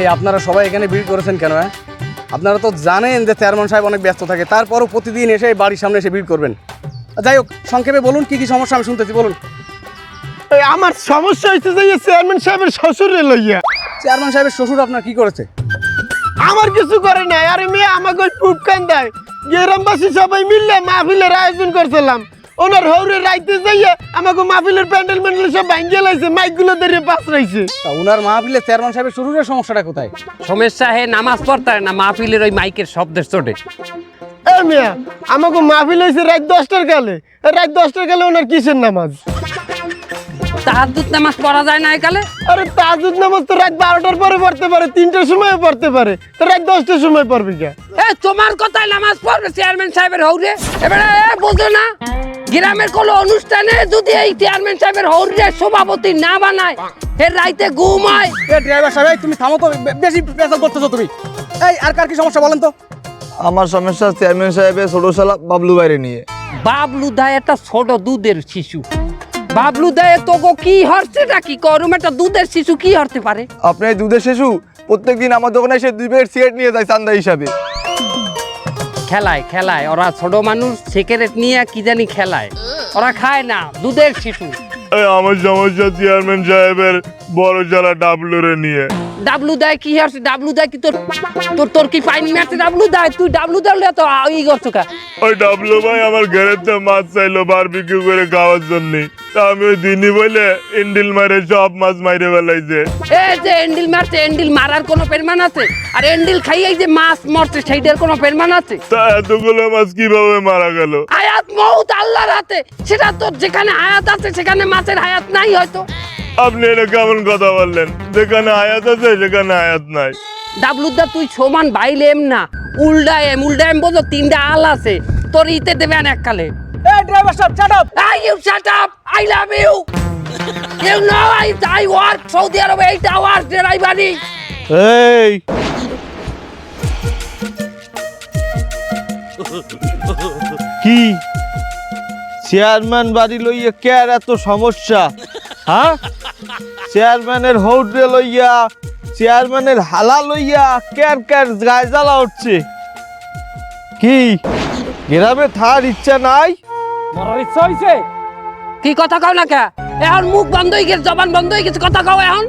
এই আপনারা সবাই এখানে ভিড় করেছেন কেন হ্যাঁ? আপনারা তো জানেন যে চেয়ারম্যান সাহেব অনেক ব্যস্ত থাকে তারপরও প্রতিদিন এসে বাড়ির সামনে এসে ভিড় করবেন। যাই হোক সংক্ষেপে বলুন কি কি সমস্যা আমি শুনতেছি বলুন। এই আমার সমস্যা হয়েছে যে চেয়ারম্যান সাহেবের শ্বশুরে লইয়া। চেয়ারম্যান সাহেবের শ্বশুর আপনার কি করেছে? আমার কিছু করে নাই আরে মেয়ে আমাকে ওই পুপ কান দেয়। গ্রামবাসী সবাই মিললে মাহফিলের আয়োজন করছিলাম। ওনার হৌরে রাইতে যাইয়ে আমাকে মাহফিলের প্যান্ডেল ম্যান্ডেল সব ভাঙ্গিয়ে লাইছে মাইকগুলো ধরে পাশ রাইছে তা ওনার মাহফিলে চেয়ারম্যান সাহেবের শ্বশুরের সমস্যাটা কোথায়? সমস্যা হে নামাজ পড়তে না মাহফিলের ওই মাইকের শব্দের চোটে। এ মিয়া আমাকে মাহফিল হয়েছে রাত দশটার কালে। রাত দশটার কালে ওনার কিসের নামাজ? তাহাজুদ নামাজ পড়া যায় না একালে? আরে তাজুদ নামাজ তো রাত বারোটার পরে পড়তে পারে তিনটার সময় পড়তে পারে। তো রাত দশটার সময় পড়বে কে? এ তোমার কথায় নামাজ পড়বে চেয়ারম্যান সাহেবের হৌরে? এবারে এ বোঝো না। গ্রামের কোনো অনুষ্ঠানে যদি এই চেয়ারম্যান সাহেবের হৌরে সভাপতি না বানায় এর রাইতে ঘুম এ ড্রাইভার সাহেব তুমি থামো তো বেশি পেশাল করতেছো তুমি। এই আর কার কি সমস্যা বলেন তো? আমার সমস্যা চেয়ারম্যান সাহেবের ছোট শালা বাবলু বাইরে নিয়ে। বাবলু দায় একটা ছোট দুধের শিশু। বাবলু দায় তোকে কি হরছেটা কি করুম? একটা দুধের শিশু কি হরতে পারে? আপনি দুধের শিশু প্রত্যেকদিন আমার দোকানে এসে দুই প্যাকেট সিগারেট নিয়ে যায় চান্দা হিসাবে। খেলায় খেলায়। ওরা ছোট মানুষ সিগারেট নিয়ে কি জানি খেলায়। ওরা খায় না, দুধের শিশু। আমার সমস্যা চেয়ারম্যান সাহেবের বড় চালা ডাবলুরে নিয়ে। ডাবলু দেয় কি হচ্ছে ডাবলু দেয় কি তোর তোর তোর কি পাইনি মারছে ডাবলু দেয়? তুই ডাবলু দেয় তো ই করছ কা? ওই ডাবলু ভাই আমার ঘরেতে মাছ চাইলো বারবিকিউ করে খাওয়ার জন্য। তা আমি ওই দিনই বলে ইন্ডিল মারে সব মাছ মাইরে ফেলাইছে। এ যে এন্ডিল মারছে এন্ডিল মারার কোনো পেরমান আছে? আর এন্ডিল খাইয়ে যে মাছ মরছে সেইটার কোনো পেরমান আছে? তা এতগুলো মাছ কীভাবে মারা গেল? আয়াত মৌত আল্লাহর হাতে সেটা তোর যেখানে আয়াত আছে সেখানে মাছের আয়াত নাই হয়তো। আপনি এটা কেমন কথা বললেন? যেখানে আয়াত আছে সেখানে আয়াত নাই। ডাবলুদা তুই সমান বাইলে এম না। উল্ডা এম উল্ডা এম বোঝো তিনটা আল আছে। তোর ইতে দেবে না এককালে। এই ড্রাইভার সাহেব shut up Ah, you shut up! I love you! You know I, I work Saudi Arabia eight hours driving. এই! কি? চেয়ারম্যান বাড়ি লইয়া কে আর এত সমস্যা? হ্যাঁ? চেয়ারম্যানের হৌডে লইয়া চেয়ারম্যানের হালা লইয়া কের কের গায়ে জ্বালা উঠছে। কি? গ্রামে থার ইচ্ছা নাই? মরার ইচ্ছা হইছে? কি কথা কও না কে? এখন মুখ বন্ধ হয়ে গেছে জবান বন্ধ হয়ে গেছে কথা কও এখন।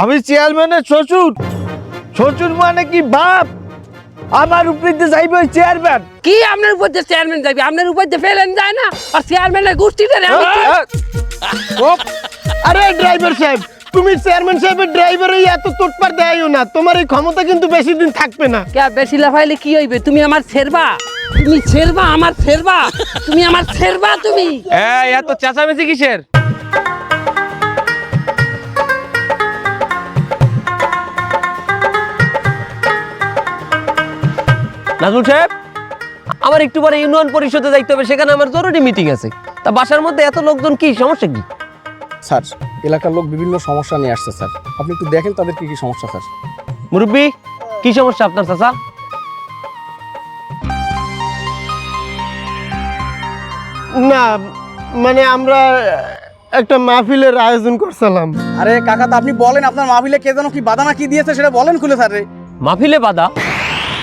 আমি চেয়ারম্যানের শ্বশুর। শ্বশুর মানে কি বাপ? আমার উপরে দিয়ে যাইবে ওই চেয়ারম্যান। কি আপনার উপর যে চেয়ারম্যান যাবে আপনার উপর যে ফেলেন যায় না। আর চেয়ারম্যানের গোষ্ঠীটা আরে ড্রাইভার সাহেব তুমি চেয়ারম্যান সাহেবের ড্রাইভার এত তোটপার দেয়ও না। তোমার এই ক্ষমতা কিন্তু বেশি দিন থাকবে না। কে বেশি লাফাইলে কি হইবে? তুমি আমার ছেড়বা? তুমি ছেড়বা আমার ছেড়বা? তুমি আমার ছেড়বা তুমি? এই এত চেঁচামেচি কিসের? নাজমুল সাহেব আমার একটু পরে ইউনিয়ন পরিষদে যাইতে হবে সেখানে আমার জরুরি মিটিং আছে। তা বাসার মধ্যে এত লোকজন কি সমস্যা কি? স্যার এলাকার লোক বিভিন্ন সমস্যা নিয়ে আসছে স্যার। আপনি একটু দেখেন তাদের কি কি সমস্যা স্যার। মুরব্বী কি সমস্যা আপনার চাচা? না মানে আমরা একটা মাহফিলের আয়োজন করছিলাম। আরে কাকা তা আপনি বলেন আপনার মাহফিলে কে যেন কি বাদানা কি দিয়েছে সেটা বলেন খুলে স্যার। রে মাহফিলে বাদা?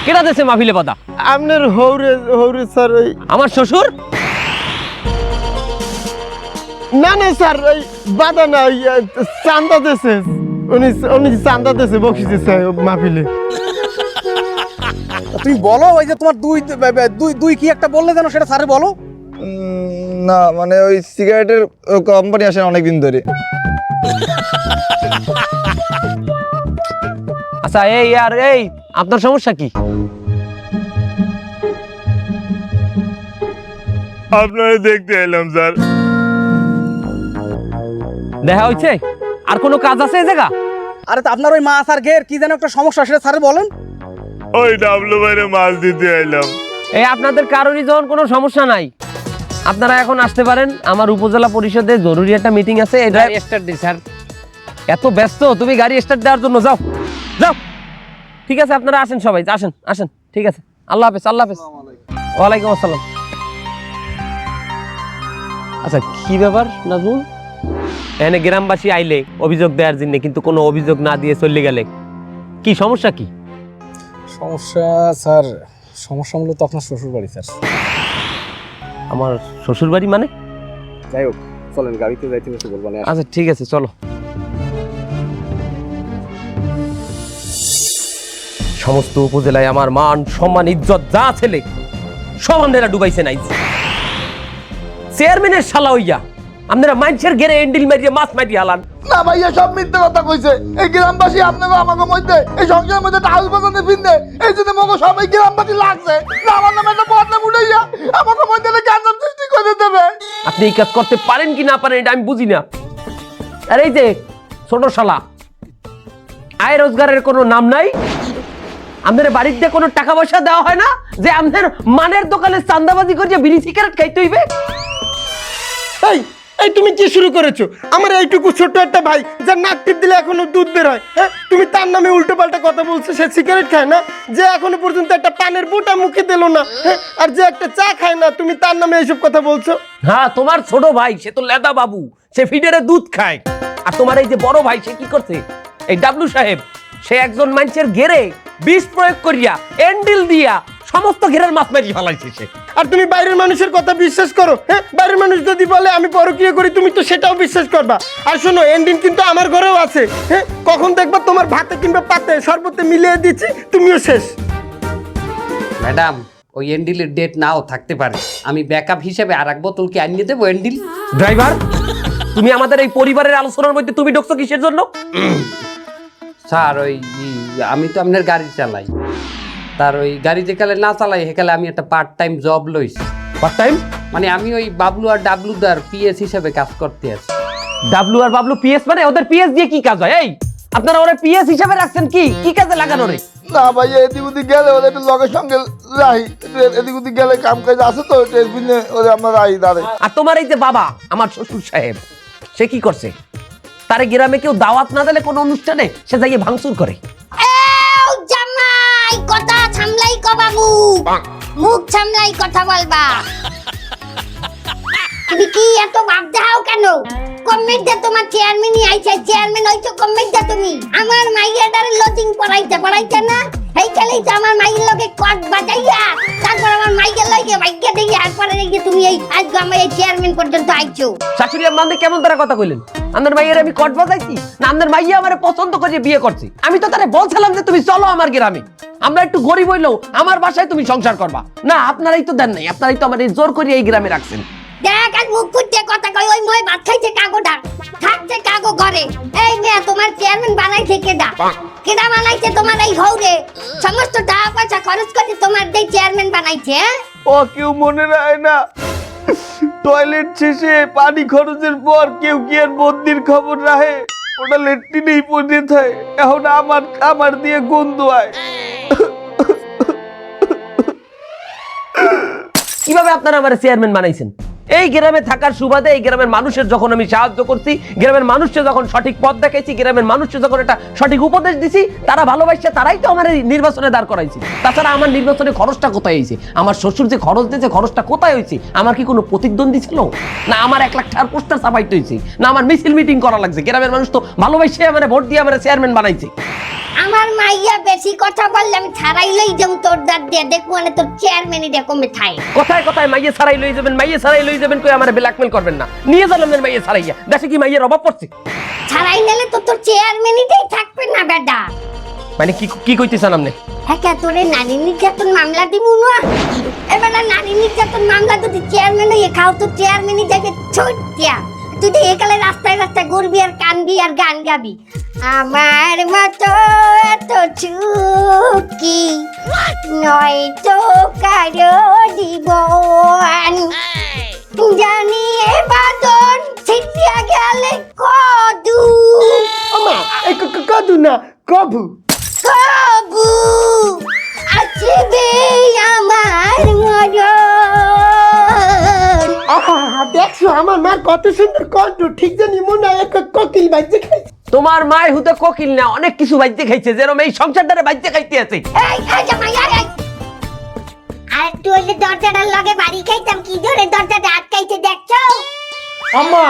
কেটা দেশে মাহফিলে বাদা? আপনার হৌরে হৌরে স্যার আমার শ্বশুর? না না স্যার ওই বাধা না ওই চান্দা দেশে উনি উনি চান্দা দেশে বকশিস দিছে মাহফিলে। তুমি বলো ওই যে তোমার দুই দুই দুই কি একটা বললে যেন সেটা স্যারে বলো? না মানে ওই সিগারেটের কোম্পানি আসেন অনেকদিন ধরে। আচ্ছা এই আর এই আপনার সমস্যা কি? আপনারা দেখতে এলাম স্যার। দেখা হয়েছে আর কোনো কাজ আছে এই জায়গা? আরে তা আপনার ওই মাছ আর ঘের কি যেন একটা সমস্যা সেটা স্যারে বলেন। ওই ডাবলু ভাইরে মাছ দিতে এলাম এই আপনাদের কারোরই যখন কোনো সমস্যা নাই আপনারা এখন আসতে পারেন। আমার উপজেলা পরিষদে জরুরি একটা মিটিং আছে এটা গাড়ি স্টার্ট দি স্যার। এত ব্যস্ত তুমি গাড়ি স্টার্ট দেওয়ার জন্য যাও যাও। ঠিক আছে আপনারা আসেন সবাই আসেন আসেন ঠিক আছে। আল্লাহ হাফেজ আল্লাহ হাফেজ। ওয়ালাইকুম আসসালাম। আচ্ছা কি ব্যাপার নাজমুল? এখানে গ্রামবাসী আইলে অভিযোগ দেওয়ার জন্য কিন্তু কোনো অভিযোগ না দিয়ে চলে গেলে। কি সমস্যা কি? সমস্যা স্যার সমস্যা মূলত আপনার শ্বশুর বাড়ি স্যার। আমার শ্বশুর বাড়ি মানে? যাই হোক চলেন গাড়িতে যাইতে বসে বলবেন আচ্ছা ঠিক আছে চলো। সমস্ত উপজেলায় আমার মান সম্মান ইজ্জত যা ছেলে সব আপনারা ডুবাইছে নাই চেয়ারম্যানের শালা হইয়া আপনারা মানুষের ঘেরে এন্ডিল মারিয়ে মাছ মারিয়ে হালান। না ভাইয়া সব মিথ্যে কথা কইছে। এই গ্রামবাসী আপনাকে আমাকে মধ্যে এই সংসারের মধ্যে হাউস বাগানে ফিরনে এই জন্য মগো সবাই গ্রামবাসী লাগছে। না আমার নামে একটা বদনাম উঠাইয়া আমাকে মধ্যে একটা সৃষ্টি করে দেবে। আপনি এই কাজ করতে পারেন কি না পারেন এটা আমি বুঝি না। আর এই যে ছোট শালা আয় রোজগারের কোনো নাম নাই। আমাদের বাড়িতে কোনো টাকা পয়সা দেওয়া হয় না যে আমাদের মানের দোকানে চান্দাবাজি করে বিড়ি সিগারেট খাইতে হইবে? এই এই, তুমি কি শুরু করেছ? আমার এইটুকু ছোট্ট একটা ভাই, যার নাক টিপ দিলে এখনও দুধ বের হয়। হ্যাঁ তুমি তার নামে উল্টো পাল্টা কথা বলছো, সে সিগারেট খায় না। যে এখনও পর্যন্ত একটা পানের বুটা মুখে দিল না হ্যাঁ আর যে একটা চা খায় না, তুমি তার নামে এইসব কথা বলছো? হ্যাঁ তোমার ছোট ভাই, সে তো লেদা বাবু, সে ফিডারে দুধ খায়। আর তোমার এই যে বড় ভাই, সে কি করছে? এই ডাবলু সাহেব, সে একজন মানুষের ঘেরে বিষ প্রয়োগ করিয়া, এন্ডিল দিয়া, সমস্ত ঘেরের মাছ মারি ফেলাইছে সে। আর তুমি বাইরের মানুষের কথা বিশ্বাস করো হ্যাঁ? বাইরের মানুষ যদি বলে আমি পরকীয় করি তুমি তো সেটাও বিশ্বাস করবা। আর শোনো এন্ডিং কিন্তু আমার ঘরেও আছে হ্যাঁ? কখন দেখবা তোমার ভাতে কিংবা পাতে সর্বতে মিলিয়ে দিচ্ছি তুমিও শেষ। ম্যাডাম ওই এন্ডিলের ডেট নাও থাকতে পারে। আমি ব্যাকআপ হিসেবে আর এক বোতল কি আনিয়ে দেবো এন্ডিল ড্রাইভার তুমি আমাদের এই পরিবারের আলোচনার মধ্যে তুমি ঢুকছো কিসের জন্য? স্যার ওই আমি তো আপনার গাড়ি চালাই। তার ওই গাড়ি যেকালে না চালাই সেকালে আমি একটা পার্ট টাইম জব লইছি। পার্ট টাইম মানে আমি ওই বাবলু আর ডাবলু দার পিএস হিসেবে কাজ করতে আছি। ডাবলু আর বাবলু পিএস মানে ওদের পিএস দিয়ে কি কাজ হয়? এই আপনারা ওরা পিএস হিসাবে রাখছেন কি? কি কাজে লাগানো রে? না ভাইয়া এদিক ওদিক গেলে ওদের একটু লগের সঙ্গে রাহি। এদিক ওদিক গেলে কাম কাজ আছে তো ট্রেন ওদের আমরা রাহি দাঁড়াই। আর তোমার এই যে বাবা আমার শ্বশুর সাহেব সে কি করছে? তারে গ্রামে কেউ দাওয়াত না দিলে কোনো অনুষ্ঠানে সে যাইয়ে ভাঙচুর করে। জামাই কথা সামলাই কবা মুখ। মুখ সামলাই কথা বলবা। তুমি কি এত ভাব দেখাও কেন? কমেন্ট তোমার চেয়ারম্যানই আইছে চেয়ারম্যান হইছো কমেন্ট তুমি। আমার মাইয়াটারে লজিং পড়াইতে পড়াইতে না? এই খেলেই তো আমার মাইয়ের লগে কট বাজাইয়া, তারপর আমার মাইয়ের লগে ভাগ্য দিয়ে একবারে যে তুমি এই আজ আমার এই চেয়ারম্যান পর্যন্ত আইছো। শাশুড়ি আম্মান্দে কেমন তারা কথা কইলেন? আপনার মাইয়ের আমি কট বাজাইছি, না আপনার মাইয়া আমার পছন্দ করে বিয়ে করছি। আমি তো তারে বলছিলাম যে তুমি চলো আমার গ্রামে। আমরা একটু গরিব হইলেও আমার বাসায় তুমি সংসার করবা। না, আপনারাই তো দেন নাই, আপনারাই তো আমার জোর করে এই গ্রামে রাখছেন। দেখ আর মুখ ফুটে কথা কই ওই মই ভাত খাইছে কাগোটা থাকছে কাগো ঘরে। এই মেয়ে তোমার চেয়ারম্যান বানাইছে কেডা? কেডা বানাইছে তোমার এই হৌরে সমস্ত টাকা পয়সা খরচ করে তোমার দেই চেয়ারম্যান বানাইছে হ্যাঁ? ও কেউ মনে না। টয়লেট শেষে পানি খরচের পর কেউ কি আর বন্দির খবর রাখে? ওটা লেট্রিনেই পড়ে থাকে এখন আমার আমার দিয়ে গন্ধ হয় কীভাবে আপনারা আমার চেয়ারম্যান বানাইছেন? এই গ্রামে থাকার সুবাদে এই গ্রামের মানুষের যখন আমি সাহায্য করছি, গ্রামের মানুষকে যখন সঠিক পথ দেখাইছি, গ্রামের মানুষকে যখন একটা সঠিক উপদেশ দিছি, তারা ভালোবাসছে, তারাই তো আমার নির্বাচনে দাঁড় করাইছি। তাছাড়া আমার নির্বাচনে খরচটা কোথায় হয়েছে? আমার শ্বশুর যে খরচ দিয়েছে, খরচটা কোথায় হয়েছে? আমার কি কোনো প্রতিদ্বন্দ্বী ছিল? না আমার এক লাখ টাকার পোস্টার ছাপাইতে হয়েছে? না আমার মিছিল মিটিং করা লাগছে? গ্রামের মানুষ তো ভালোবাসে, আমার ভোট দিয়ে আমার চেয়ারম্যান বানাইছে। আমার মাইয়া বেশি কথা বললে আমি ছাড়াই লই যাম তোর দাঁত দিয়ে। দেখব মানে তোর চেয়ারম্যানই দেখমে ঠাই কোথায় কোথায় মাইয়ে সারাই লই যাবেন মাইয়ে সারাই লই যাবেন কই আমার ব্ল্যাকমেল করবেন না। নিয়ে যাবেন মাইয়ে সারাইয়া দেশে কি মাইয়ের অভাব পড়ছে? ছাড়াই নিলে তো তোর চেয়ারম্যানই থাকবে না বেটা। মানে কি কি কইতেছেন আপনি? হ্যাঁ তোরে নারী নির্যাতন মামলা দিব না? এবার নারী নির্যাতন মামলা যদি চেয়ারম্যান হয়ে খাও তো চেয়ারম্যানই যাবে ছোটিয়া তুই তো একালে রাস্তায় রাস্তায় ঘুরবি আর কানবি আর গান গাবি। আমার মতো এত চুকি নয় তো কারও জীবন। জানিয়ে বাদন ছিটিয়া গেলে কদু। আমা কদু না কবু। কবু। আসবে আমার মরণ দেখছ আমার মার কত সুন্দর কণ্ঠ ঠিক জানি মনে হয় এক কোকিল বাজে খাইছে। তোমার মায় হুতে কোকিল না অনেক কিছু বাইতে খাইছে যেরকম এই সংসারটারে বাইতে খাইতে আছে। এই এই জামাই এই, এই। আর তুই হইলে দরজাটার লগে বাড়ি খাইতাম কি ধরে দরজাটা আটকাইতে দেখছ? আম্মা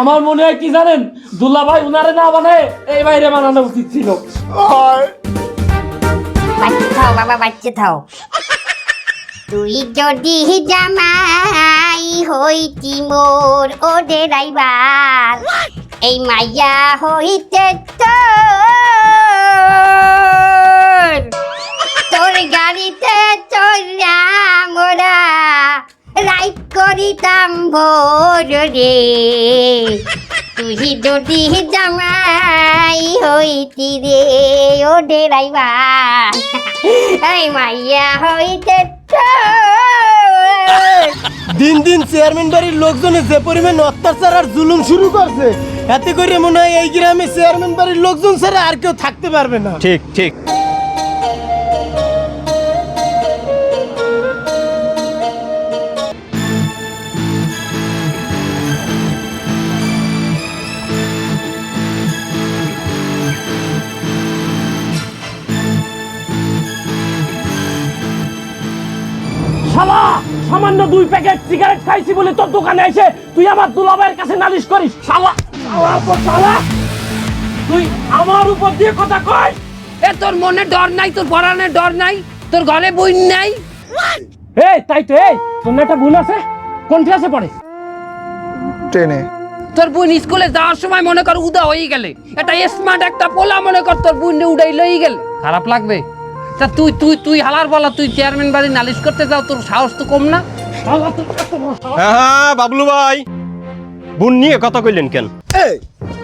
আমার মনে হয় কি জানেন? দুল্লা ভাই উনারে না বানায় এই বাইরে বানানো উচিত ছিল। আর বাচ্চা থাও বাবা বাচ্চা থাও। তুই যদি জামাই হইতি মোর ও ডেরাইবার এই মাইয়া হইতে তোর তোর গাড়িতে চড়া মোরা। রাইড করিতাম ভোর রে। তুই যদি জামাই হইতি রে ও ডেরাইবার এই মাইয়া হইতে তোর দিন দিন চেয়ারম্যান বাড়ির লোকজনে যে পরিমাণ অত্যাচার আর জুলুম শুরু করছে এতে করে মনে হয় এই গ্রামে চেয়ারম্যান বাড়ির লোকজন ছাড়া আর কেউ থাকতে পারবে না। ঠিক ঠিক। শালা! সামান্য দুই প্যাকেট সিগারেট খাইছি বলে তোর দোকানে এসে তুই আমার দুলাভাইয়ের কাছে নালিশ করিস। শালা শালা তো শালা। তুই আমার উপর দিয়ে কথা কয়। এ তোর মনে ডর নাই? তোর পরানের ডর নাই? তোর ঘরে বই নাই? এই তাই তো এই তোর না একটা ভুল আছে? কোন ক্লাসে পড়ে? ট্রেনে তোর বোন স্কুলে যাওয়ার সময় মনে কর উদা হয়ে গেলে। একটা স্মার্ট একটা পোলা মনে কর তোর বোন উড়াই লই গেল। খারাপ লাগবে? তা তুই তুই তুই হালার বলা তুই চেয়ারম্যান বাড়ি নালিশ করতে যাও তোর সাহস তো কম না? সাহস। হ্যাঁ বাবলু ভাই। বোন নিয়ে কথা কইলেন কেন?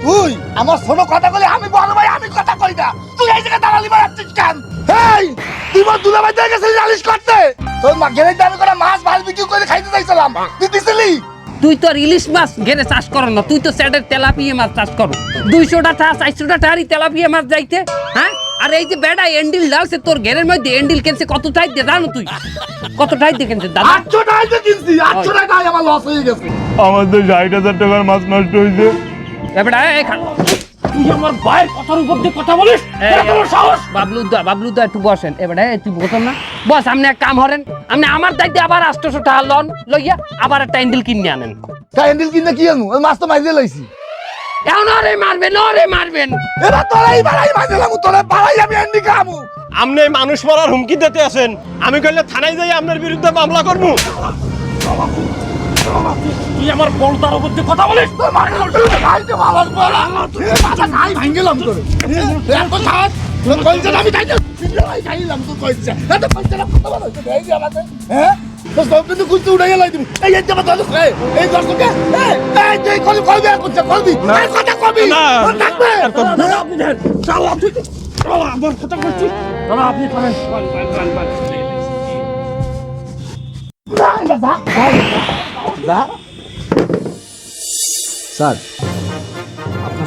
তুই আমার শোনো কথা বলে আমি বড় ভাই আমি কথা কই না। তুই এই জায়গায় দাঁড়ালি মারাচ্ছিস কেন? হেই তুই মোর দুলা ভাই দেখে নালিশ করতে? তোর মা গেলে দামি করে মাছ ভালো বিক্রি করে খাইতে চাইছিলাম। তুই দিছিলি? তুই তো আর ইলিশ মাছ ঘেরে চাষ করো না তুই তো স্যাডের তেলাপিয়া মাছ চাষ করো। দুইশোটা টা চারশোটা টারি তেলাপিয়া মাছ যাইতে হ্যাঁ? আর এই যে বেড়া এন্ডিল ডালছে তোর ঘেরের মধ্যে এন্ডিল কেনছে কত টাইট দিয়ে জানো তুই? কত টাইট দিয়ে কেনছে দাদা? আটশো টাকা কিনছি আটশো টাকায় আমার লস হয়ে গেছে। আমার তো ষাট হাজার টাকার মাছ নষ্ট হয়েছে। এবারে এই খা- তুই আমার ভাইয়ের কথার উপর দিয়ে কথা বলিস? সাহস বাবলু দা বাবলু দা একটু বসেন। এবারে এই, তুই বসেন না। বস আপনি এক কাম হরেন আপনি আমার দায়িত্বে আবার আষ্টশো টাকা লন লইয়া আবার একটা এন্ডিল কিনে আনেন। এন্ডিল কিনে কি আনু? মাছ তো মাইরে লাইছি। এখন আরে মারবেন আরে মারবেন। এবার তোরাই বাড়াই মাইরালাম তোরা বাড়াই আমি এন্ডি খামু। আপনি মানুষ মারার হুমকি দিতে আছেন। আমি কইলে থানায় যাই আপনার বিরুদ্ধে মামলা করব। তুই আমার বলতার উপর দিয়ে কথা বলিস? তোর মার খাইতে ভালো বড় তুই মাথা খাই ভাঙ্গেলাম তোর। এত সাত তোর কইছে আমি খাইতে সিলাই খাইলাম কইছে এত কইছে না এই আমাকে। হ্যাঁ? সব কিন্তু কুচতে উড়ে গেলাই তুমি। এই এই জামা তো এই এই দর্শকে এই তুই কল কলবি আর করছে কলবি আর কথা কবি। না। থাকবে। আপনি দেখেন শালা তুই শালা আমার কথা করছিস দাদা আপনি থামেন। স্যার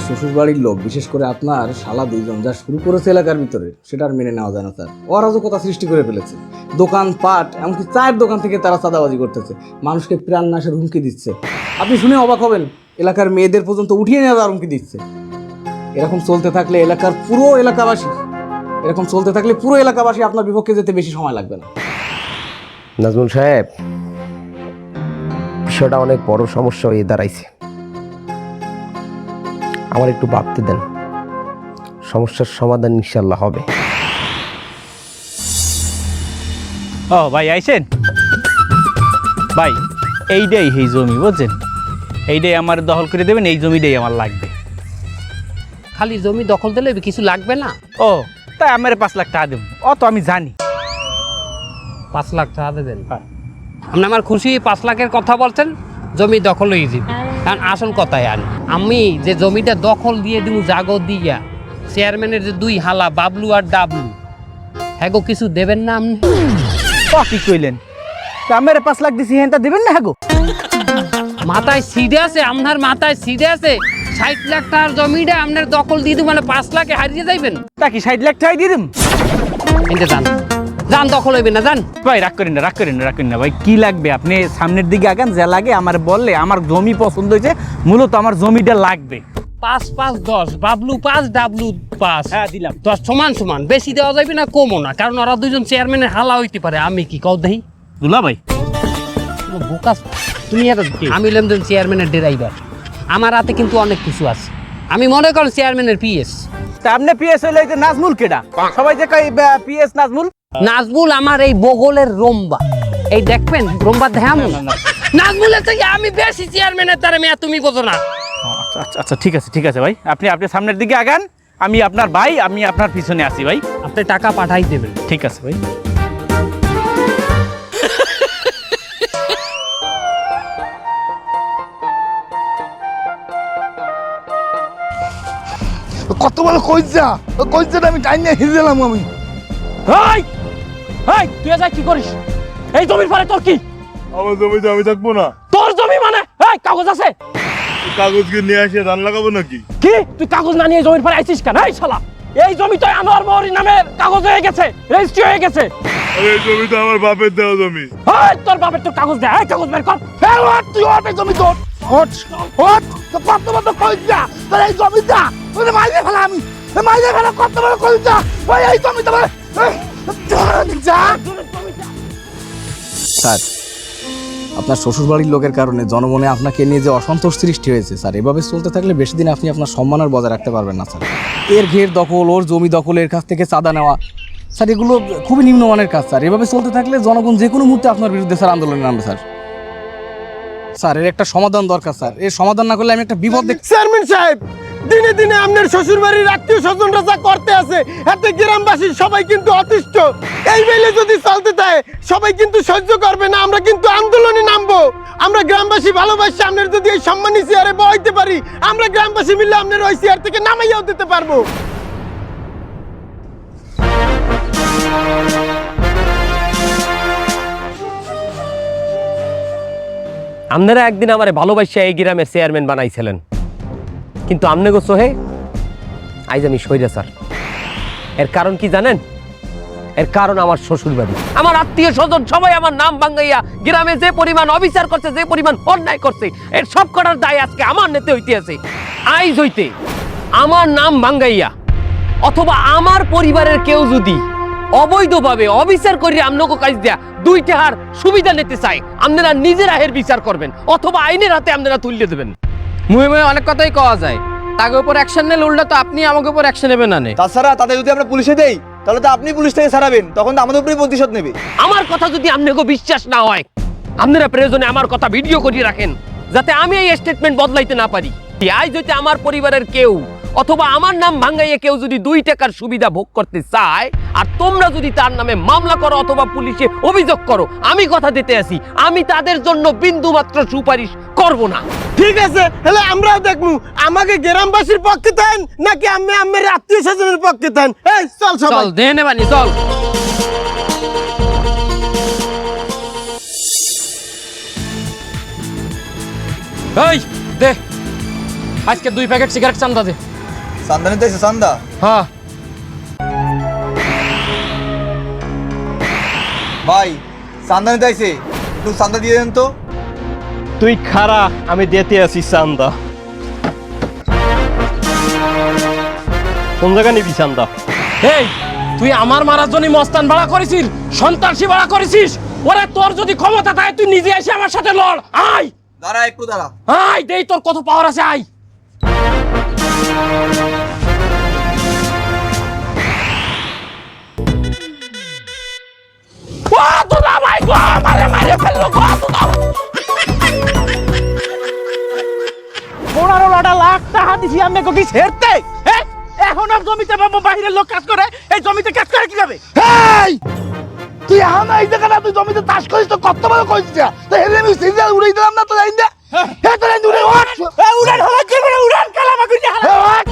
আপনার শ্বশুর বাড়ির লোক, বিশেষ করে আপনার শালা দুইজন যা শুরু করেছে এলাকার ভিতরে, সেটা আর মেনে নেওয়া যায় না স্যার অরাজকতা সৃষ্টি করে ফেলেছে। দোকান পাট এমনকি চায়ের দোকান থেকে তারা চাঁদাবাজি করতেছে। মানুষকে প্রাণ নাশের হুমকি দিচ্ছে। আপনি শুনে অবাক হবেন, এলাকার মেয়েদের পর্যন্ত উঠিয়ে নেওয়া যাওয়ার হুমকি দিচ্ছে। এরকম চলতে থাকলে এলাকার পুরো এলাকাবাসী, এরকম চলতে থাকলে পুরো এলাকাবাসী আপনার বিপক্ষে যেতে বেশি সময় লাগবে না। নাজমুল সাহেব, বিষয়টা অনেক বড় সমস্যা হয়ে দাঁড়াইছে। আমার একটু ভাবতে দেন। সমস্যার সমাধান ইনশাল্লাহ হবে। ও ভাই আইছেন? ভাই এইটাই এই জমি বুঝছেন? এইটাই আমার দখল করে দেবেন এই জমিটাই আমার লাগবে। খালি জমি দখল দিলে কিছু লাগবে না? ও তাই আমার পাঁচ লাখ টাকা দেবো। অত আমি জানি। পাঁচ লাখ টাকা দেবেন? আপনি আমার খুশি পাঁচ লাখের কথা বলছেন জমি দখল হয়ে যাবে। কারণ আসল কথাই আন আমি যে জমিটা দখল দিয়ে দিব জাগো দিয়া চেয়ারম্যানের যে দুই হালা বাবলু আর ডাবলু হ্যাগো কিছু দেবেন না আপনি? কি কইলেন? আমার পাঁচ লাখ দিছি হ্যাঁ দেবেন না গো মাথায় সিডে আছে আপনার মাথায় সিডে আছে ষাট লাখ টাকার জমিটা আপনার দখল দিয়ে দিব মানে পাঁচ লাখে হারিয়ে যাইবেন। তা কি ষাট লাখ টাকা দিয়ে দিম? কিন্তু যান যান দখল হইবে না যান ভাই রাগ করেন না রাগ করেন না রাগ করেন না। ভাই কি লাগবে? আপনি সামনের দিকে আগান যা লাগে আমার বললে আমার জমি পছন্দ হয়েছে মূলত আমার জমিটা লাগবে। পাঁচ পাঁচ দশ বাবলু পাঁচ ডাবলু পাঁচ। হ্যাঁ দিলাম। দশ সমান সমান বেশি দেওয়া যাবে না কমও না কারণ ওরা দুজন চেয়ারম্যানের হালা হইতে পারে। আমি কি কও দেই? দুলা ভাই। বোকাস তুমি এত আমি লেনদেন চেয়ারম্যানের ড্রাইভার। আমার হাতে কিন্তু অনেক কিছু আছে। আমি মনে করেন চেয়ারম্যানের পিএস। তা আপনি পিএস হইলে যে নাজমুল কেডা? সবাই যে কই পিএস নাজমুল? নাজবুল আমার এই বগলের রম্বা। এই দেখবেন রম্বা দেখাম? নাজবুলের থেকে আমি বেশি চেয়ারম্যানের তারে মেয়া তুমি বোঝো না। আচ্ছা আচ্ছা আচ্ছা ঠিক আছে ঠিক আছে ভাই। আপনি আপনি সামনের দিকে আগান আমি আপনার ভাই আমি আপনার পিছনে আছি ভাই। আপনি টাকা পাঠাই দেবেন। ঠিক আছে ভাই। কত বড় কইছা কইছাটা আমি টাইম নিয়ে হিজেলাম আমি। এই এই তুই যা কি করিস? এই জমির পরে তোর কি? আমার জমিতে আমি থাকব না। তোর জমি মানে? এই কাগজ আছে? কাগজ কি নিয়ে আসে ধান লাগাবো নাকি? কি? তুই কাগজ না নিয়ে জমির পরে আইছিস কেন? এই শালা এই জমি তো আনোয়ার মৌরি নামের কাগজ হয়ে গেছে রেজিস্ট্রি হয়ে গেছে। এই জমি তো আমার বাপের দেওয়া জমি। এই তোর বাপের তোর কাগজ দে এই কাগজ বের কর। এই ওঠ তুই ওঠ এই জমি তোর। ওঠ ওঠ তো কত বড় কইছা তোর এই জমিটা তোর মাইরে ফেলা আমি। মাইরে ফেলা কত বড় কইছা ওই এই জমিটা বলে যা স্যার আপনার শ্বশুরবাড়ির লোকের কারণে জনমনে আপনাকে নিয়ে যে অসন্তোষ সৃষ্টি হয়েছে স্যার এভাবে চলতে থাকলে বেশি দিন আপনি আপনার সম্মান আর বজায় রাখতে পারবেন না স্যার। এর ঘের দখল ওর জমি দখল এর কাছ থেকে চাঁদা নেওয়া স্যার এগুলো খুবই নিম্নমানের কাজ স্যার। এভাবে চলতে থাকলে জনগণ যে কোনো মুহূর্তে আপনার বিরুদ্ধে স্যার আন্দোলনে নামবে স্যার। স্যার এর একটা সমাধান দরকার স্যার। এর সমাধান না করলে আমি একটা বিপদ দেখ চেয়ারম্যান সাহেব দিনে দিনে আপনার শ্বশুর বাড়ির আত্মীয় স্বজনরা যা করতে আছে, এতে গ্রামবাসীর সবাই কিন্তু অতিষ্ঠ। এই বেলে যদি চলতে থাকে সবাই কিন্তু সহ্য করবে না, আমরা কিন্তু আন্দোলনে নামবো। আমরা গ্রামবাসী ভালোবাসি, আপনার যদি এই সম্মানী চেয়ারে বহাইতে পারি, আমরা গ্রামবাসী মিলে আপনার ওই চেয়ার থেকে নামাইয়াও দিতে পারব। আপনারা একদিন আমার ভালোবাসা এই গ্রামের চেয়ারম্যান বানাইছিলেন। কিন্তু আমনে গো সোহে, আইজ আমি সইরা স্যার। এর কারণ কি জানেন? এর কারণ আমার শ্বশুর বাড়ি আমার আত্মীয় স্বজন সবাই আমার নাম বাঙ্গাইয়া গ্রামে যে পরিমাণ অবিচার করছে, যে পরিমাণ অন্যায় করছে, এর সব করার দায় আজকে আমার নেতে হইতে আছে। আইজ হইতে আমার নাম বাঙ্গাইয়া অথবা আমার পরিবারের কেউ যদি অবৈধভাবে অবিচার করি আমনকে কাজ দেয়া দুই টাকার সুবিধা নিতে চাই আপনারা নিজেরা এর বিচার করবেন, অথবা আইনের হাতে আপনারা তুলে দেবেন। মুহে মুহে অনেক কথাই কওয়া যায়। তাকে উপর অ্যাকশন নিলে উল্টা তো আপনি আমাকে উপর অ্যাকশন নেবেন না নে। তাছাড়া তাদের যদি আমরা পুলিশে দেই তাহলে তো আপনি পুলিশ থেকে ছাড়াবেন তখন তো আমাদের উপরেই প্রতিশোধ নেবে। আমার কথা যদি আপনাকে বিশ্বাস না হয় আপনারা প্রয়োজনে আমার কথা ভিডিও করে রাখেন যাতে আমি এই স্টেটমেন্ট বদলাইতে না পারি। আজ যদি আমার পরিবারের কেউ অথবা আমার নাম ভাঙ্গাইয়ে কেউ যদি দুই টাকার সুবিধা ভোগ করতে চায় আর তোমরা যদি তার নামে মামলা করো অথবা পুলিশে অভিযোগ করো আমি কথা দিতে আসি আমি তাদের জন্য বিন্দু মাত্র সুপারিশ করব না। ঠিক আছে তাহলে আমরাও দেখব আমাকে গ্রামবাসীর পক্ষে দেন নাকি আমি আমার আত্মীয় স্বজনের পক্ষে থাকেন এই চল সবাই। চল দে নেবানি চল। এই দে। আজকে দুই প্যাকেট সিগারেট চান্দা দে। চান্দা নিতে এসে চান্দা হ্যাঁ। ভাই চান্দা নিতে আইছে একটু চান্দা দিয়ে দেন তো। তুই খারা আমি দিতে আছি চান্দা কোন জায়গা নিবি চান্দা এই তুই আমার মারার জন্য মস্তান ভাড়া করেছিস সন্ত্রাসী ভাড়া করেছিস? ওরে তোর যদি ক্ষমতা থাকে তুই নিজে এসে আমার সাথে লড়। আয়! দাঁড়া একটু দাঁড়া। আয় দেই তোর কত পাওয়ার আছে আয়। পনেরো লটা লাখ টাকা দিছি আমি কি ছেড়তে? হ্যাঁ এখন আর জমিতে বাবা বাইরের লোক কাজ করে? এই জমিতে কাজ করে কীভাবে? তুই এখন এই জায়গাটা তুই জমিতে চাষ করিস তো কত বড় কইছিস তো হেরে আমি সিরিয়াল উড়াই দিলাম না তো লাইন দে হে তো লাইন উড়ে ওঠ! উড়ান হলা কি করে উড়ান কালা মাগুর নিয়ে ওঠ!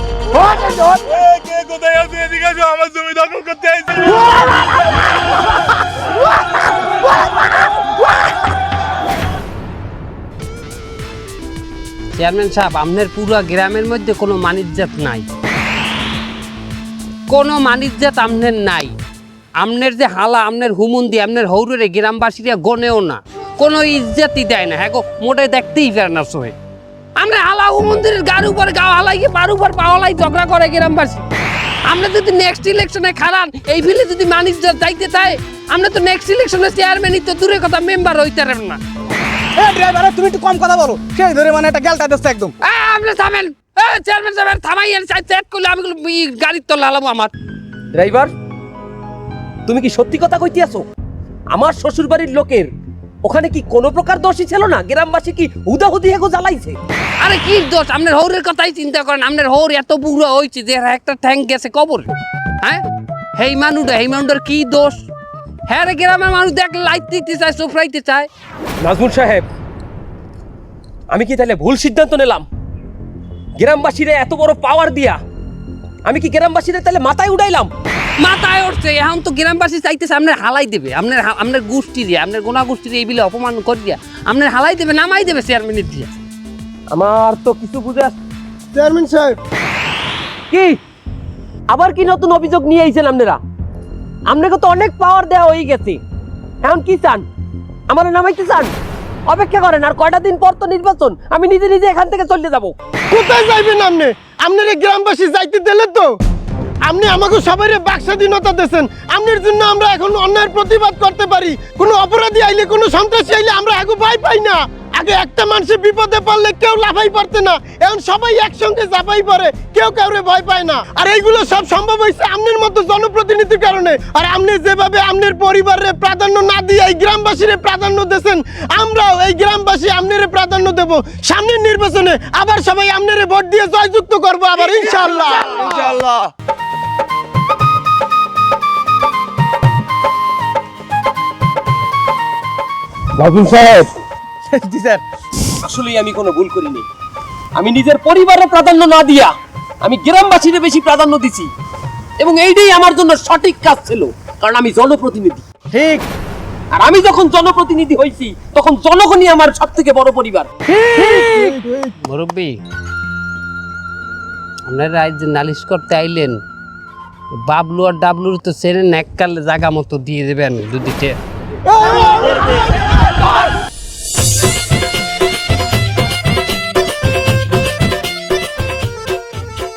ওঠ! কে কোথায় আছে? এদিকে আমার জমি দখল করতে আইছে। চেয়ারম্যান সাহেব, আপনার পুরো গ্রামের মধ্যে কোনো মানিজ্জাত নাই। কোনো মানিজ্জাত আপনার নাই। আমনের যে হালা আমনের হুমুন্দি আমনের হৌরে গ্রামবাসীরা গনেও না। কোনো ইজ্জাতই দেয় না। হ্যাঁ গো মোটে দেখতেই পারে না সোহে আমরা হালা হুমন্দিরের গার উপর গাও হালাই পার উপর পাওয়ালাই ঝগড়া করে গ্রামবাসী? আমরা যদি নেক্সট ইলেকশনে খারান, এই ফিলে যদি মানিজ্জাত যাইতে চায়, আমরা তো নেক্সট ইলেকশনে চেয়ারম্যানই তো দূরের কথা মেম্বার হইতে না। এ ড্রাইভার তুমি একটু কম কথা বলো। সেই ধরে মানে একটা গেলটা দিচ্ছে একদম। আপনি থামেন। চেয়ারম্যান সাহেব থামাই সেট করলে আমি গাড়ির তো লালাবো আমার। ড্রাইভার তুমি কি সত্যি কথা কইতে আছো? আমার শ্বশুর বাড়ির লোকের ওখানে কি কোনো প্রকার দোষই ছিল না? গ্রামবাসী কি হুদাহুদি হেগো জ্বালাইছে? আরে কি দোষ? আপনার হৌরের কথাই চিন্তা করেন। আপনার হৌর এত বুড়ো হয়েছে যে একটা ট্যাঙ্ক গেছে কবর। হ্যাঁ? হেই মানুষটা হেই মানুষটার কি দোষ? হ্যাঁ রে গ্রামের মানুষ দেখলে লাইট দিতে চায় সুফরাইতে চায়। নাজমুল সাহেব আমি কি তাহলে ভুল সিদ্ধান্ত নিলাম? গ্রামবাসীরা এত বড় পাওয়ার দিয়া আমি কি গ্রামবাসীদের তাহলে মাথায় উঠাইলাম? মাথায় উঠছে এখন তো গ্রামবাসী চাইতেছে আপনার হালাই দেবে আপনার আপনার গোষ্ঠী দিয়ে আপনার গোনা গোষ্ঠী দিয়ে এই বিলে অপমান করে দিয়া আপনার হালাই দেবে নামাই দেবে চেয়ারম্যানের দিয়ে। আমার তো কিছু বুঝে আস- চেয়ারম্যান সাহেব। কি? আবার কি নতুন অভিযোগ নিয়ে আইছেন আপনারা? আপনাকে তো অনেক পাওয়ার দেওয়া হয়ে গেছে। এখন কি চান? আমার নামাইতে চান? অপেক্ষা করেন, আর কয়টা দিন পর তো নির্বাচন, আমি নিজে নিজে এখান থেকে চলে যাব। কোথায় যাইবেন আপনি? আপনার গ্রামবাসী যাইতে দিলে তো। আপনি আমাকে সবাই বাক স্বাধীনতা দিয়েছেন। আপনার জন্য আমরা এখন অন্যায়ের প্রতিবাদ করতে পারি। কোনো অপরাধী আইলে, কোনো সন্ত্রাসী আইলে আমরা আগে ভয় পাই না। আগে একটা মানুষের বিপদে পড়লে কেউ লাফাই পারতে না। এখন সবাই একসঙ্গে চাপাই পড়ে কেউ কাউরে ভয় পায় না। আর এইগুলো সব সম্ভব হয়েছে আপনার মতো জনপ্রতিনিধির কারণে। আর আপনি যেভাবে আপনার পরিবারের প্রাধান্য না দিয়ে এই গ্রামবাসীর প্রাধান্য দিয়েছেন আমরাও এই গ্রামবাসী আপনারে প্রাধান্য দেব। সামনের নির্বাচনে আবার সবাই আপনারে ভোট দিয়ে জয়যুক্ত করব আবার ইনশাআল্লাহ। ইনশাআল্লাহ। নাজমুল সাহেব জি স্যার। আসলেই আমি কোনো ভুল করিনি। আমি নিজের পরিবারের প্রাধান্য না দিয়া আমি গ্রামবাসীর বেশি প্রাধান্য দিছি। এবং এইটাই আমার জন্য সঠিক কাজ ছিল কারণ আমি জনপ্রতিনিধি। ঠিক। আর আমি যখন জনপ্রতিনিধি হয়েছি তখন জনগণই আমার সব থেকে বড় পরিবার। মুরব্বী আপনারা আজ যে নালিশ করতে আইলেন বাবলু আর ডাবলুর তো সেরে এককালে জায়গা মতো দিয়ে দেবেন এই,